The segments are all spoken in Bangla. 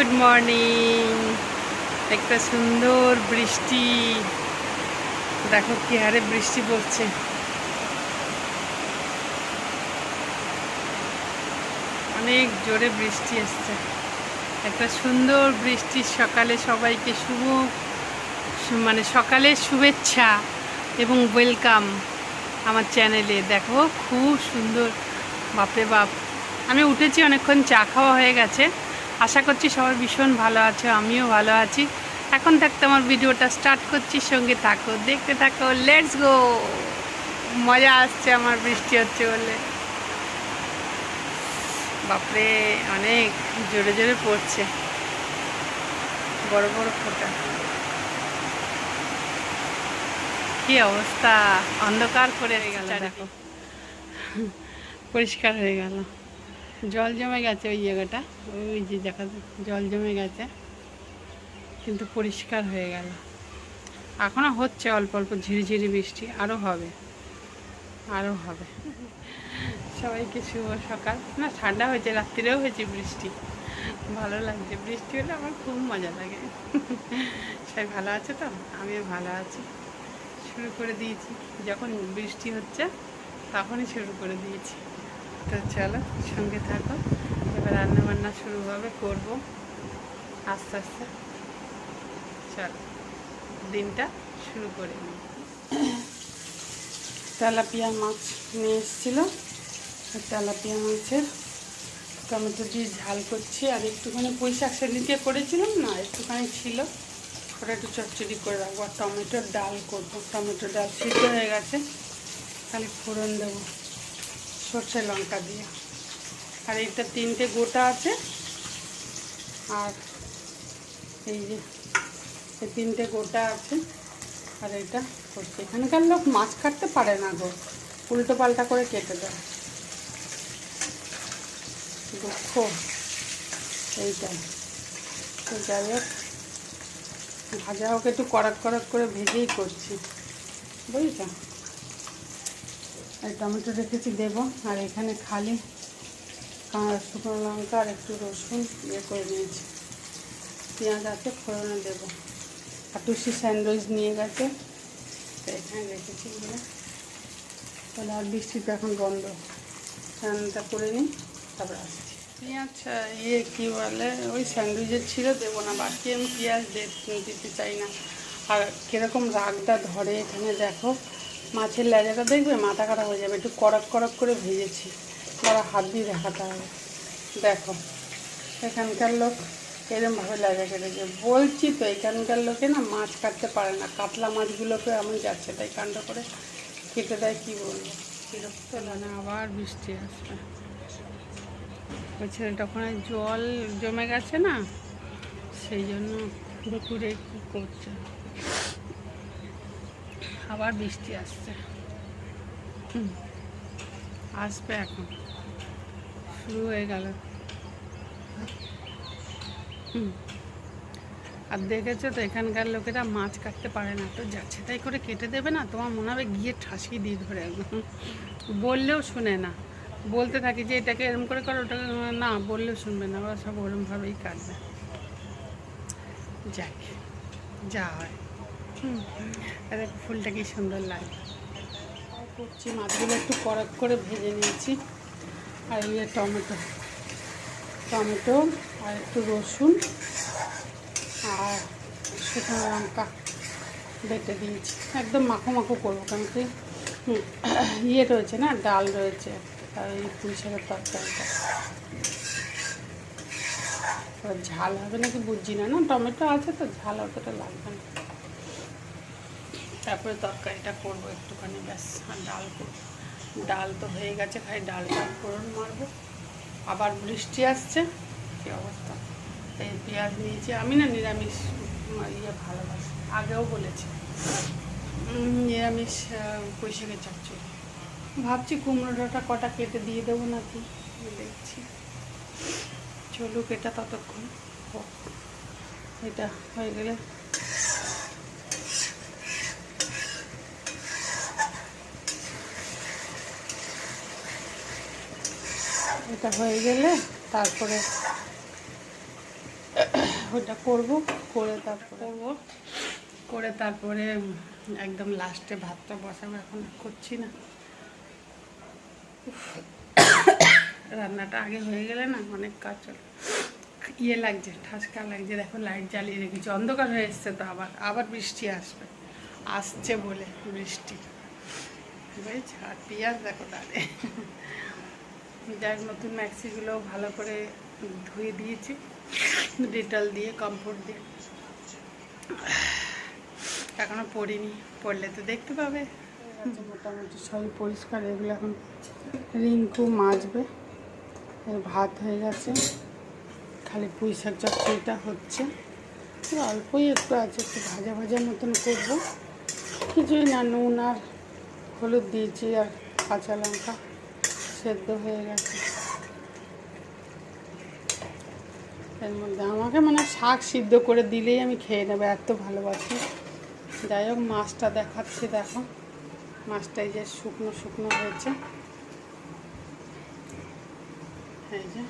গুড মর্নিং একটা সুন্দর বৃষ্টি। দেখো কি হারে বৃষ্টি পড়ছে। অনেক জোরে বৃষ্টি এসছে একটা সুন্দর বৃষ্টির সকালে সবাইকে শুভ মানে সকালে শুভেচ্ছা এবং ওয়েলকাম আমার চ্যানেলে। দেখো খুব সুন্দর। বাপরে বাপ। আমি উঠেছি অনেকক্ষণ চা খাওয়া হয়ে গেছে। আশা করছি সবাই ভীষণ ভালো আছে আমিও ভালো আছি। এখন থাকতে আমার ভিডিওটা স্টার্ট করছি সঙ্গে থাকো দেখতে থাকো লেটস গো মজা আসছে আমার বৃষ্টি হচ্ছে বলে। বাপরে অনেক জোরে জোরে পড়ছে। বড় বড় ফোঁটা। কি অবস্থা? অন্ধকার করে গেল দেখো। পরিষ্কার হয়ে গেল। জল জমে গেছে ওই জায়গাটা। ওই যে দেখা জল জমে গেছে। কিন্তু পরিষ্কার হয়ে গেল। এখনও হচ্ছে অল্প অল্প ঝিরিঝিরি বৃষ্টি আরও হবে। আরও হবে। সবাইকে শুভ সকাল। না, ঠান্ডা হয়েছে, রাত্রিরেও হয়েছে বৃষ্টি। ভালো লাগছে। বৃষ্টি হলে আমার খুব মজা লাগে। সবাই ভালো আছে তো? আমিও ভালো আছি। শুরু করে দিয়েছি। যখন বৃষ্টি হচ্ছে, তখনই শুরু করে দিয়েছি। তো চলো, সঙ্গে থাকো। এবার রান্না বান্না শুরু হবে, করব। আস্তে আস্তে। চলো, দিনটা শুরু করে নিই তেলাপিয়া মাছ নিয়ে এসেছিল। তেলাপিয়া মাছের টমেটো দিয়ে ঝাল করছি। আর একটুখানি পুঁই শাক সেদিন দিয়ে করেছিলাম না, একটুখানি ছিল। ওটা একটু চচ্চড়ি করে রাখব। আর টমেটোর ডাল করব। টমেটোর ডাল সিদ্ধ হয়ে গেছে। খালি ফোড়ন দেবো। সর্ষে লঙ্কা দিয়ে। আর এইটা তিনটে গোটা আছে। আর এই যে, এই তিনটে গোটা আছে। আর এইটা করছে এখানকার লোক মাছ কাটতে পারে না গো। উল্টো পাল্টা করে কেটে দেয়। দুঃখ। এইটাই। তো যাই হোক, ভাজা হোক, একটু কড়াক কড়াক করে ভেজেই করছি। বুঝছ? আর টমেটো রেখেছি, দেবো। আর এখানে খালি শুকনো লঙ্কা আর একটু রসুন ইয়ে করে নিয়েছি পেঁয়াজ আছে, ফোড়নে দেবো। আর টুসি স্যান্ডউইচ নিয়ে গেছে, তো এখানে রেখেছি এগুলো। তাহলে আর বৃষ্টিটা এখন বন্ধ। রান্নাটা করে নিই, তারপর আসছি। পেঁয়াজ ইয়ে কী বলে, ওই স্যান্ডউইচের ছিল, দেবো না। বাকি আমি পেঁয়াজ দিতে চাই না। আর কীরকম রাগটা ধরে এখানে, দেখো। মাছের লেজাটা দেখবে মাথা কাটা হয়ে যাবে, একটু কড়ক কড়ক করে ভেজেছি। বড় হাত দিয়ে দেখাতে হবে। দেখো, এখানকার লোক এরমভাবে লেজা কেটেছে। বলছি তো, এখানকার লোকে না মাছ কাটতে পারে না। কাতলা মাছগুলোকে এমন যাচ্ছে, তাই কাণ্ড করে কেটে দেয়, কী বলব? আবার বৃষ্টি আসবে। ওই ছেলেটা ওখানে জল জমে গেছে না, সেই জন্য পুকুরে কী করছে? আবার বৃষ্টি আসছে। আসবে এখন। শুরু হয়ে গেল। আর দেখেছ তো, এখানকার লোকেরা মাছ কাটতে পারে না। তো যাচ্ছে তাই করে কেটে দেবে না, তোমার মনে হবে গিয়ে ঠাসি দিয়ে ধরে বললেও শুনে না। বলতে থাকি যে, এটাকে এরম করে করো, ওটাকে না, বললেও শুনবে না। ওরা সব ওরমভাবেই কাটবে। যাক, যা হয়। আর ফুলটা কি সুন্দর লাগে করছি, মাছগুলো একটু কড়ক করে ভেজে নিয়েছি। আর ইয়ে টমেটো টমেটো আর একটু রসুন আর শুকনো লঙ্কা বেটে দিয়েছি। একদম মাখো মাখো করব, কারণ কি ইয়ে রয়েছে না, ডাল রয়েছে আর এই পুঁই শাকের তরকারিটা। ঝাল হবে নাকি বুঝছি না না, টমেটো আছে তো, ঝাল অতটা লাগবে না। তারপরে তরকারিটা করব একটুখানি, ব্যাস, আর ডাল করব। ডাল তো হয়ে গেছে, খালি ডালটা ফোড়ন মারবো। আবার বৃষ্টি আসছে, কি অবস্থা? এই পেঁয়াজ নিয়েছি, আমি না নিরামিষ ইয়ে ভালোবাসি, আগেও বলেছি। নিরামিষ পয়সাকে চাচ্ছি ভাবছি কুমড়োটা কটা কেটে দিয়ে দেবো নাকি, দেখছি। চলুক, এটা ততক্ষণ হোক। এটা হয়ে গেলে এটা হয়ে গেলে তারপরে ওটা করব, করে তারপর করব। করে তারপরে একদম লাস্টে ভাতটা বসাবো, এখন করছি না। রান্নাটা আগে হয়ে গেলে না অনেক কাজ চলে। ইয়ে লাগছে, ঠাসকা লাগছে, দেখো লাইট জ্বালিয়ে রেখেছি, অন্ধকার হয়ে এসছে তো আবার আবার বৃষ্টি আসবে। আসছে বলে বৃষ্টি। বুঝেছ? আর পেঁয়াজ দেখো দাঁড়ে যাক নতুন ম্যাক্সিগুলো ভালো করে ধুয়ে দিয়েছি। ডিটল দিয়ে, কমফোর্ট দিয়ে। এখনও পড়িনি পড়লে তো দেখতে পাবে। মোটামুটি সবই পরিষ্কার, এগুলো এখন রিঙ্কু মাজবে। ভাত হয়ে গেছে। খালি পুঁই শাক হচ্ছে। অল্পই একটু আছে, একটু ভাজা ভাজা মতন করব। কিছুই না, নুন আর হলুদ দিয়েছি আর কাঁচা লঙ্কা। সেদ্ধ হয়ে গেছে। এর মধ্যে আমাকে মানে শাক সিদ্ধ করে দিলেই আমি খেয়ে নেব, এত ভালোবাসি। যাই হোক, মাছটা দেখাচ্ছি, দেখো। মাছটা এই যে শুকনো শুকনো হয়েছে। এই যে।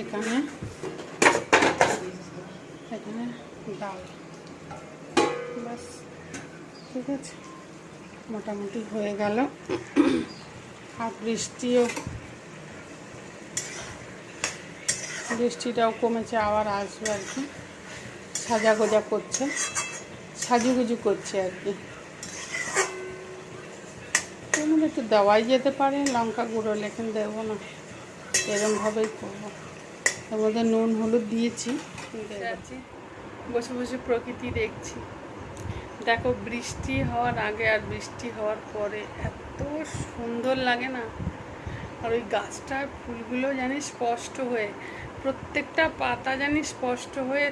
এখানে এখানে ডাল। বাস, ঠিক আছে। মোটামুটি হয়ে গেল। আর বৃষ্টিও, বৃষ্টিটাও কমেছে, আবার আসবে আর কি। সাজা গোজা করছে সাজুগুজু করছে আর কি। মধ্যে একটু দেওয়াই যেতে পারে, লঙ্কা গুঁড়ো লেখেন দেবো না, এরমভাবেই করব। এর মধ্যে নুন, হলুদ দিয়েছি। বসে বসে প্রকৃতি দেখছি। দেখো, বৃষ্টি হওয়ার আগে আর বৃষ্টি হওয়ার পরে এত সুন্দর লাগে না? আর ওই গাছটার ফুলগুলো জানি স্পষ্ট হয়ে, প্রত্যেকটা পাতা জানি স্পষ্ট হয়ে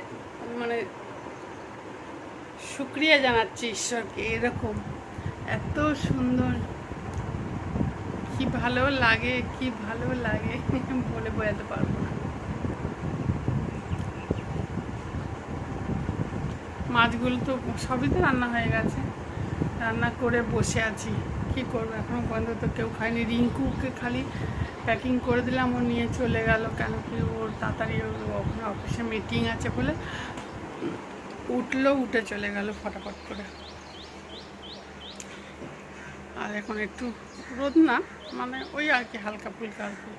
মানে শুক্রিয়া জানাচ্ছি ঈশ্বরকে এরকম। এত সুন্দর। কি ভালো লাগে, কি ভালো লাগে বলে বোঝাতে পারব না। মাছগুলো তো সবই তো রান্না হয়ে গেছে। রান্না করে বসে আছি। কি করব? এখনও পর্যন্ত তো কেউ খায়নি। রিঙ্কুকে খালি প্যাকিং করে দিলাম। ও নিয়ে চলে গেল কেন কি? ওর তাড়াতাড়ি ওখানে অফিসে মিটিং আছে বলে উঠল, উঠে চলে গেল ফটাফট করে। আর এখন একটু রোদ না মানে ওই আর কি, হালকা ফুলকা আর কি।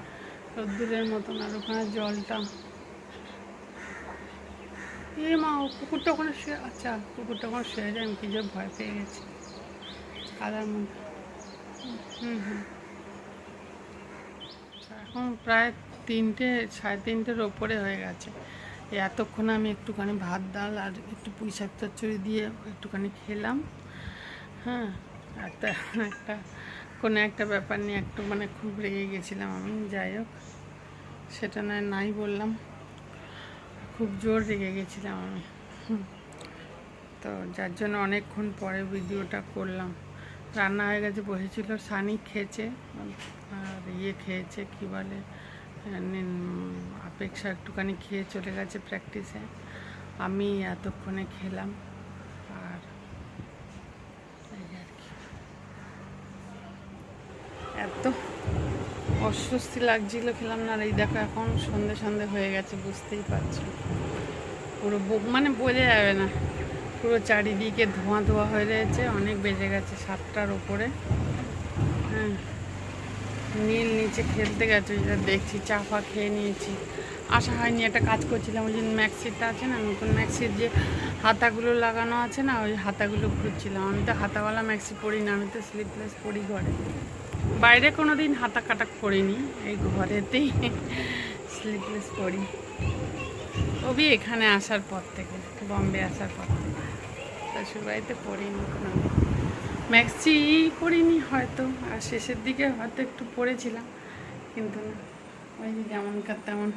রোদ্দুরের মতন আর ওখানে জলটা এ মা, ও কুকুরটা ওখানে শুয়ে আচ্ছা কুকুরটা ওখানে শুয়ে যায়, আমি কি যে ভয় পেয়ে গেছি। কাদার মধ্যে। হুম হুম এখন প্রায় তিনটে, সাড়ে তিনটের ওপরে হয়ে গেছে। এতক্ষণ আমি একটুখানি ভাত, ডাল আর একটু পুঁই শাক চচ্চড়ি দিয়ে একটুখানি খেলাম। হ্যাঁ একটা একটা, কোনো একটা ব্যাপার নিয়ে একটু মানে খুব রেগে গেছিলাম আমি, যাই হোক। সেটা নয়, নাই বললাম। খুব জোর রেগে গেছিলাম আমি। তো যার জন্য অনেকক্ষণ পরে ভিডিওটা করলাম। রান্না হয়ে গেছে, বসেছিল, সানি খেয়েছে, আর ইয়ে খেয়েছে, কি বলে অপেক্ষা একটুখানি খেয়ে চলে গেছে প্র্যাকটিসে আমি এতক্ষণে খেলাম আর এই আর কি। এত অস্বস্তি লাগছিল, খেলাম না। আর এই দেখো এখন সন্ধে সন্ধে হয়ে গেছে, বুঝতেই পারছ। পুরো মানে বোঝা যাবে না। পুরো চারিদিকে ধোঁয়া ধোঁয়া হয়ে রয়েছে, অনেক বেজে গেছে সাতটার ওপরে হ্যাঁ। নীল নিচে খেলতে গেছে যেটা দেখছি, চা ফা খেয়ে নিয়েছি। আশা হয়নি একটা কাজ করছিলাম, ওই যে ম্যাক্সিটা আছে না, নতুন ম্যাক্সির যে হাতাগুলো লাগানো আছে না, ওই হাতাগুলো খুঁজছিলাম। আমি তো হাতাওয়ালা ম্যাক্সি পড়ি না, আমি তো স্লিপলেস পড়ি ঘরে। বাইরে কোনো দিন হাতা কাটা করিনি, এই ঘরেতেই স্লিপলেস পরি ওবি এখানে আসার পর থেকে, বম্বে আসার পর থেকে। শ্বশুরবাড়িতে পড়িনি কোনো ম্যাক্সি পড়িনি হয়তো, আর শেষের দিকে হয়তো একটু পড়েছিলাম, কিন্তু না। ওই যে যেমনকার তেমন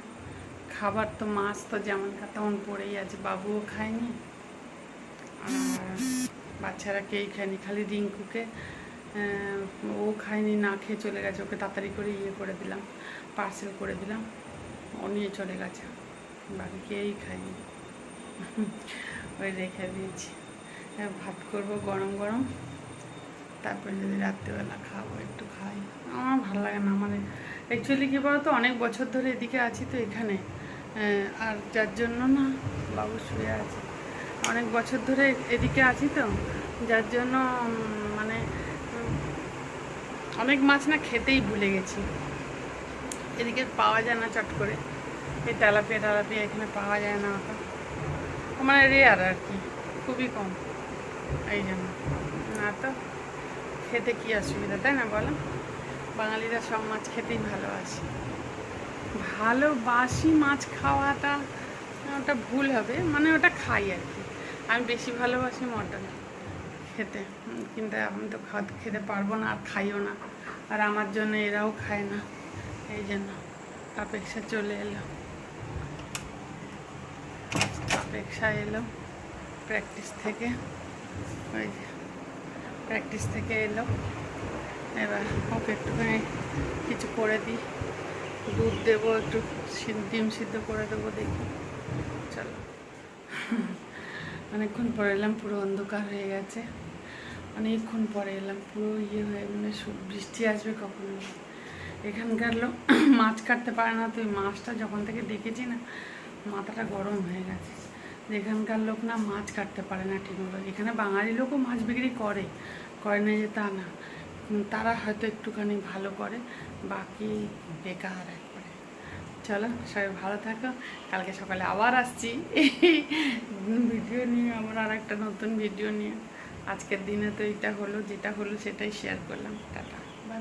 খাবার তো মাছ তো যেমনকার তেমন পড়েই আছে, বাবুও খায়নি। আর বাচ্চারা কেই খায়নি, খালি রিঙ্কুকে ও খায়নি, না খেয়ে চলে গেছে। ওকে তাড়াতাড়ি করে ইয়ে করে দিলাম পার্সেল করে দিলাম। ও নিয়ে চলে গেছে। বাকি কেউই খায়নি। ওই রেখে দিয়েছি। ভাত করব গরম গরম। তারপরে যদি রাত্রিবেলা খাব, একটু খাই। আমার ভালো লাগে না আমার অ্যাকচুয়ালি কী বলতো, অনেক বছর ধরে এদিকে আছি তো এখানে। আর যার জন্য না, বাবু শুয়ে আছে। অনেক বছর ধরে এদিকে আছি তো, যার জন্য মানে অনেক মাছ না খেতেই ভুলে গেছি। এদিকে পাওয়া যায় না চট করে। এই তেলাপিয়া তেলাপিয়া এখানে পাওয়া যায় না অত মানে রেয়ার আর কি, খুবই কম। এই জন্য। না তো, খেতে কি অসুবিধা, তাই না বলো? বাঙালিরা সব মাছ খেতেই ভালোবাসে। ভালোবাসি মাছ খাওয়াটা, ওটা ভুল হবে মানে ওটা খাই আর কি। আমি বেশি ভালোবাসি মটন। খেতে, কিন্তু আমি তো খেতে পারব না আর খাইও না। আর আমার জন্য এরাও খায় না। এই জন্য অপেক্ষা চলে এলো। অপেক্ষা এলো প্র্যাকটিস থেকে। ওই যে প্র্যাকটিস থেকে এলো। এবার ওকে একটুখানি কিছু করে দিই। দুধ দেবো, একটু ডিম সিদ্ধ করে দেবো দেখি। চলো। অনেকক্ষণ পরে এলাম, পুরো অন্ধকার হয়ে গেছে। অনেকক্ষণ পরে এলাম, পুরো ইয়ে হয়ে মানে বৃষ্টি আসবে কখন। এখানকার লোক মাছ কাটতে পারে না, তো ওই মাছটা যখন থেকে দেখেছি না, মাথাটা গরম হয়ে গেছে। যে এখানকার লোক না মাছ কাটতে পারে না ঠিকমতো এখানে বাঙালি লোকও মাছ বিক্রি করে করে না যে তা না। তারা হয়তো একটুখানি ভালো করে, বাকি বেকার একবারে চলো, সবাই ভালো থাকো। কালকে সকালে আবার আসছি। ভিডিও নিয়ে আমার আর একটা নতুন ভিডিও নিয়ে। আজকের দিনে তো এটা হলো, যেটা হলো সেটাই শেয়ার করলাম। টাটা। বাই